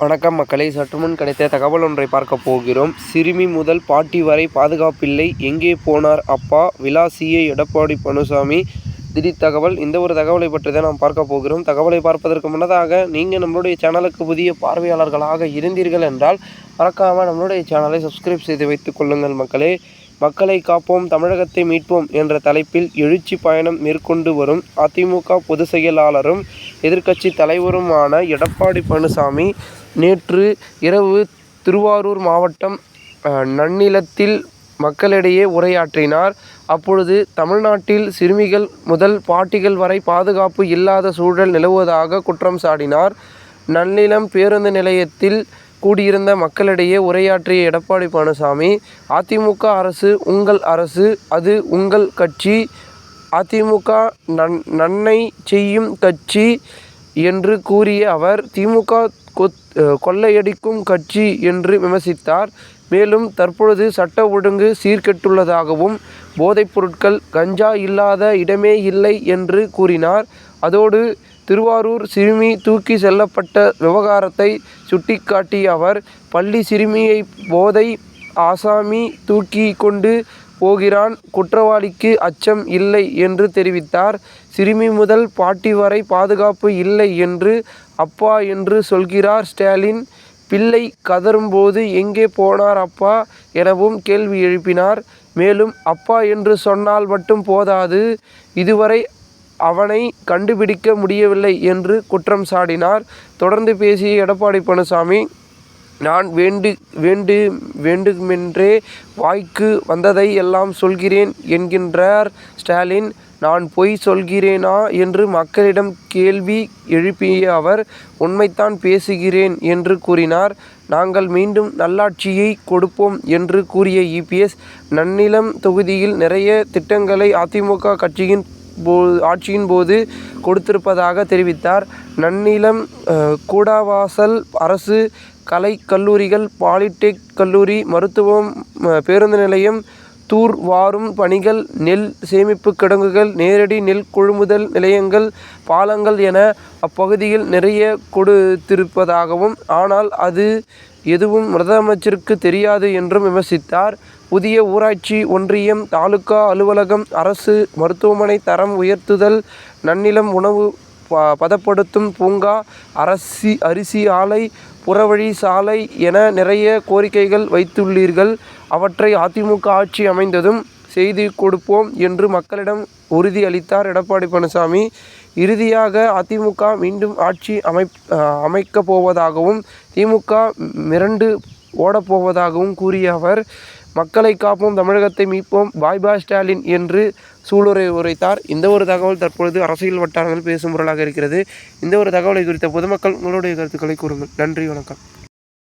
வணக்கம் மக்களை சற்றுமுன் கிடைத்த தகவல் ஒன்றை பார்க்க போகிறோம். சிறுமி முதல் பாட்டி வரை பாதுகாப்பில்லை. எங்கே போனார் அப்பா? விலாசிய எடப்பாடி பழனிசாமி. திடீர் தகவல் இந்த ஒரு தகவலை பற்றி தான் நாம் பார்க்க போகிறோம். தகவலை பார்ப்பதற்கு முன்னதாக நீங்கள் நம்மளுடைய சேனலுக்கு புதிய பார்வையாளர்களாக இருந்தீர்கள் என்றால் மறக்காமல் நம்மளுடைய சேனலை சப்ஸ்கிரைப் செய்து வைத்துக் கொள்ளுங்கள் மக்களே. மக்களை காப்போம் தமிழகத்தை மீட்போம் என்ற தலைப்பில் எழுச்சி பயணம் மேற்கொண்டு வரும் அதிமுக பொதுச் செயலாளரும் எதிர்க்கட்சி தலைவருமான எடப்பாடி பழனிசாமி நேற்று இரவு திருவாரூர் மாவட்டம் நன்னிலத்தில் மக்களிடையே உரையாற்றினார். அப்பொழுது தமிழ்நாட்டில் சிறுமிகள் முதல் பாட்டிகள் வரை பாதுகாப்பு இல்லாத சூழல் நிலவுவதாக குற்றம் சாட்டினார் நன்னிலம் பேருந்து நிலையத்தில் கூடியிருந்த மக்களிடையே உரையாற்றிய எடப்பாடி பழனிசாமி அதிமுக அரசு உங்கள் அரசு அது உங்கள் கட்சி. அதிமுக நன் நன்மை செய்யும் கட்சி என்று கூறிய அவர் திமுக கொத் கொள்ளையடிக்கும் கட்சி என்று விமர்சித்தார். மேலும் தற்பொழுது சட்ட ஒழுங்கு சீர்கெட்டுள்ளதாகவும் போதைப் பொருட்கள் கஞ்சா இல்லாத இடமே இல்லை என்று கூறினார். அதோடு திருவாரூர் சிறுமி தூக்கி செல்லப்பட்ட விவகாரத்தை சுட்டிக்காட்டிய அவர் பள்ளி சிறுமியை போதை ஆசாமி தூக்கி கொண்டு போகிறான். குற்றவாளிக்கு அச்சம் இல்லை என்று தெரிவித்தார். சிறுமி முதல் பாட்டி வரை பாதுகாப்பு இல்லை என்று அப்பா என்று சொல்கிறார் ஸ்டாலின். பிள்ளை கதறும்போது எங்கே போனார் அப்பா எனவும் கேள்வி எழுப்பினார். மேலும் அப்பா என்று சொன்னால் மட்டும் போதாது. இதுவரை அவனை கண்டுபிடிக்க முடியவில்லை என்று குற்றம் சாடினார். தொடர்ந்து பேசிய எடப்பாடி பழனிசாமி நான் வேண்டு வேண்டு வேண்டுமென்றே வாய்க்கு வந்ததை எல்லாம் சொல்கிறேன் என்கின்றார் ஸ்டாலின். நான் பொய் சொல்கிறேனா என்று மக்களிடம் கேள்வி எழுப்பிய அவர் உண்மைத்தான் பேசுகிறேன் என்று கூறினார். நாங்கள் மீண்டும் நல்லாட்சியை கொடுப்போம் என்று கூறிய இபிஎஸ் நன்னிலம் தொகுதியில் நிறைய திட்டங்களை அதிமுக கட்சியின் போ ஆட்சியின் போது கொடுத்திருப்பதாக தெரிவித்தார். நன்னிலம் கூடாவாசல் அரசு கலை கல்லூரிகள் பாலிடெக் கல்லூரி மருத்துவம் பேருந்து நிலையம் தூர் வாரும் பணிகள் நெல் சேமிப்பு கிடங்குகள் நேரடி நெல் கொள்முதல் நிலையங்கள் பாலங்கள் என அப்பகுதியில் நிறைய கொடுத்திருப்பதாகவும் ஆனால் அது எதுவும் முதலமைச்சருக்கு தெரியாது என்றும் விமர்சித்தார். புதிய ஊராட்சி ஒன்றியம் தாலுகா அலுவலகம் அரசு மருத்துவமனை தரம் உயர்த்துதல் நன்னிலம் உணவு ப பதப்படுத்தும் பூங்கா அரசி அரிசி ஆலை புறவழி சாலை என நிறைய கோரிக்கைகள் வைத்துள்ளீர்கள். அவற்றை அதிமுக ஆட்சி அமைந்ததும் செய்து கொடுப்போம் என்று மக்களிடம் உறுதி அளித்தார் எடப்பாடி பழனிசாமி. இறுதியாக அதிமுக மீண்டும் ஆட்சி அமை அமைக்கப் போவதாகவும் திமுக மிரண்டு ஓடப்போவதாகவும் கூறிய அவர் மக்களை காப்போம் தமிழகத்தை மீட்போம் பாய் பாய் ஸ்டாலின் என்று சூளுரை உரைத்தார் இந்த ஒரு தகவல் தற்பொழுது அரசியல் வட்டாரங்கள் பேசும் பொருளாக இருக்கிறது. இந்த ஒரு தகவலை குறித்த பொதுமக்கள் உங்களுடைய கருத்துக்களை கூறுங்கள். நன்றி வணக்கம்.